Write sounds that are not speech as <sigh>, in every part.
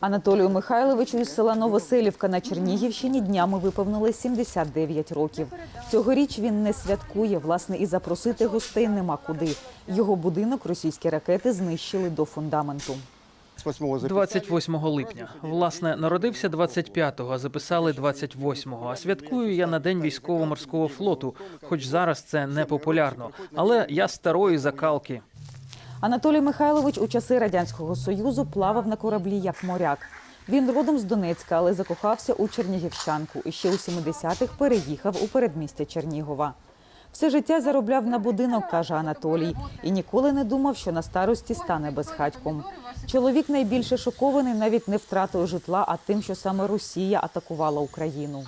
Анатолію Михайловичу із села Новоселівка на Чернігівщині днями виповнили 79 років. Цьогоріч він не святкує, власне, і запросити гостей нема куди. Його будинок російські ракети знищили до фундаменту. З 8 записали. 28 липня. Власне, народився 25-го, а записали 28-го. А святкую я на день військово-морського флоту, хоч зараз це не популярно. Але я старої закалки. Анатолій Михайлович у часи радянського союзу плавав на кораблі як моряк. Він родом з Донецька, але закохався у чернігівщанку і ще у 70-х переїхав у передмістя Чернігова. Все життя заробляв на будинок, каже Анатолій, і ніколи не думав, що на старості стане безхатьком. Чоловік найбільше шокований навіть не втратою житла, а тим, що саме Росія атакувала Україну.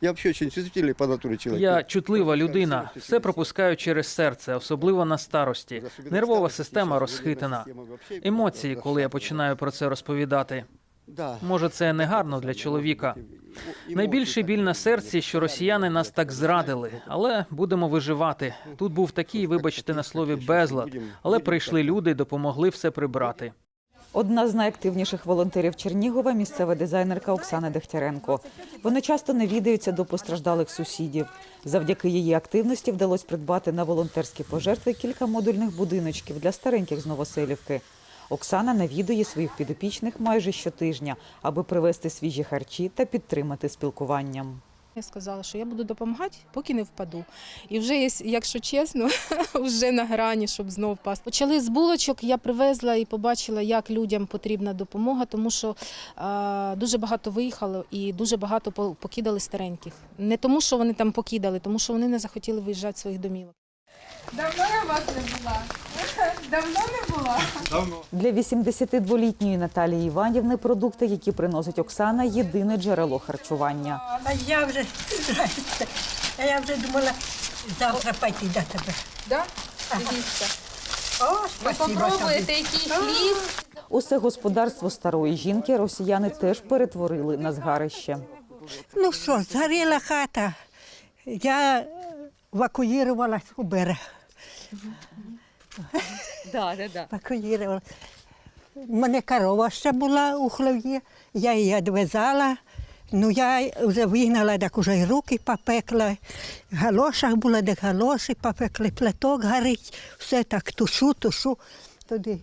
Я взагалі дуже чувствительний по натурі чоловік. Я чутлива людина, все пропускаю через серце, особливо на старості. Нервова система розхитана. Емоції, коли я починаю про це розповідати. Може, це не гарно для чоловіка. Найбільший біль на серці, що росіяни нас так зрадили, але будемо виживати. Тут був такий, вибачте на слові, безлад, але прийшли люди, допомогли все прибрати. Одна з найактивніших волонтерів Чернігова місцева дизайнерка Оксана Дегтяренко. Вони часто навідаються до постраждалих сусідів. Завдяки її активності вдалося придбати на волонтерські пожертви кілька модульних будиночків для стареньких з Новоселівки. Оксана навідує своїх підопічних майже щотижня, аби привезти свіжі харчі та підтримати спілкуванням. Я сказала, що я буду допомагати, поки не впаду. І вже, якщо чесно, <laughs> вже на грані, щоб знов впасти. Почали з булочок, я привезла і побачила, як людям потрібна допомога, тому що е, дуже багато виїхало і дуже багато покидали стареньких. Не тому, що вони там покидали, тому що вони не захотіли виїжджати своїх домівок. Давно я вас не була. Давно не була. Для 82-літньої Наталії Іванівни продукти, які приносить Оксана, єдине джерело харчування. А я вже здрасте. А я вже думала завтра пойти до тебе. Да? Дивіться. О, Ви спасибо попробуєте, тобі. який хліб. Усе господарство старої жінки росіяни теж перетворили на згарище. Ну що, згоріла хата. Я евакуювалась у берег. <laughs> Да, да, да. Евакуювала. У мене корова ще була у хлів'ї, я її відв'язала. Ну, я вже вигнала, так уже й руки попекла. В галошах було, де галоші попекли, платок горить, все так тушу, тушу туди.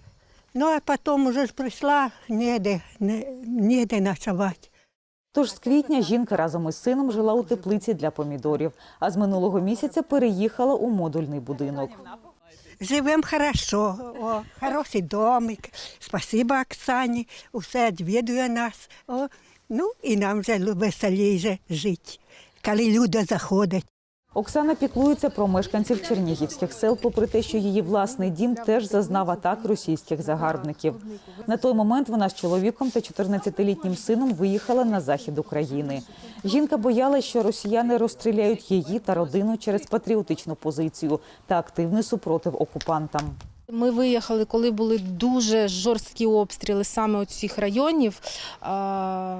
Ну, а потім вже ж прийшла, ніде, ніде ночувати. Тож з квітня жінка разом із сином жила у теплиці для помідорів, а з минулого місяця переїхала у модульний будинок. Живемо хорошо, о, хороший домик. Спасибо Оксані, усе відвідує нас. О, ну і нам вже веселіше жити, коли люди заходять. Оксана піклується про мешканців чернігівських сел, попри те, що її власний дім теж зазнав атак російських загарбників. На той момент вона з чоловіком та 14-літнім сином виїхала на захід України. Жінка боялась, що росіяни розстріляють її та родину через патріотичну позицію та активний супротив окупантам. Ми виїхали, коли були дуже жорсткі обстріли саме у цих районів.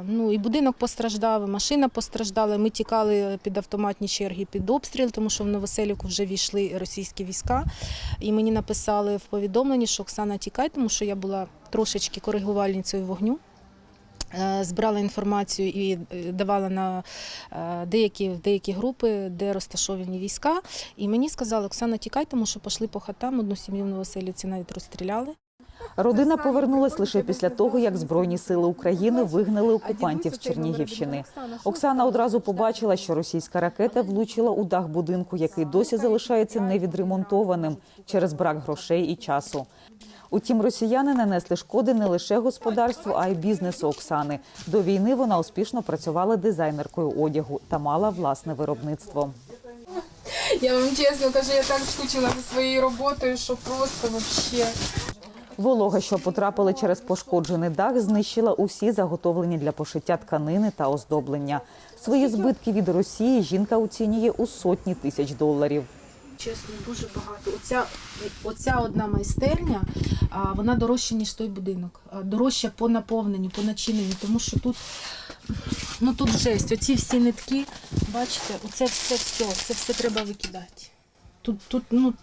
Ну, і будинок постраждав, і машина постраждала. Ми тікали під автоматні черги під обстріл, тому що в Новоселівку вже війшли російські війська. І мені написали в повідомленні, що Оксана тікай, тому що я була трошечки коригувальницею вогню. Е, Збирала інформацію і е, давала на е, деякі, деякі групи, де розташовані війська. І мені сказали, Оксана, тікай, тому що пішли по хатам, одну сім'ю в Новоселівці навіть розстріляли. Родина повернулась лише після того, як Збройні сили України вигнали окупантів з Чернігівщини. Оксана одразу побачила, що російська ракета влучила у дах будинку, який досі залишається невідремонтованим через брак грошей і часу. Утім, росіяни нанесли шкоди не лише господарству, а й бізнесу Оксани. До війни вона успішно працювала дизайнеркою одягу та мала власне виробництво. Я вам чесно кажу, я так скучила за своєю роботою, що просто вообще. Волога, що потрапили через пошкоджений дах, знищила усі заготовлені для пошиття тканини та оздоблення. Свої збитки від Росії жінка оцінює у сотні тисяч доларів. Чесно, дуже багато. Оця, оця одна майстерня, а, вона дорожча, ніж той будинок. Дорожча по наповненню, по начиненню, тому що тут, ну тут жесть. Оці всі нитки, бачите, оце все, все, це все треба викидати. Тут, тут, ну,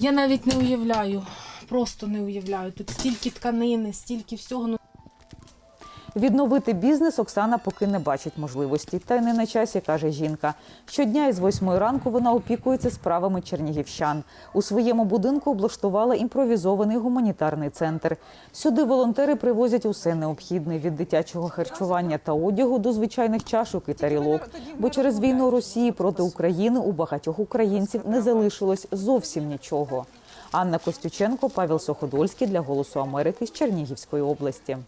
я навіть не уявляю просто не уявляю. Тут стільки тканини, стільки всього. Ну, Відновити бізнес Оксана поки не бачить можливості. Та й не на часі, каже жінка. Щодня із восьмої ранку вона опікується справами чернігівщан. У своєму будинку облаштувала імпровізований гуманітарний центр. Сюди волонтери привозять усе необхідне від дитячого харчування та одягу до звичайних чашок і тарілок. Бо через війну Росії проти України у багатьох українців не залишилось зовсім нічого. Анна Костюченко, Павел Соходольський для Голосу Америки з Чернігівської області.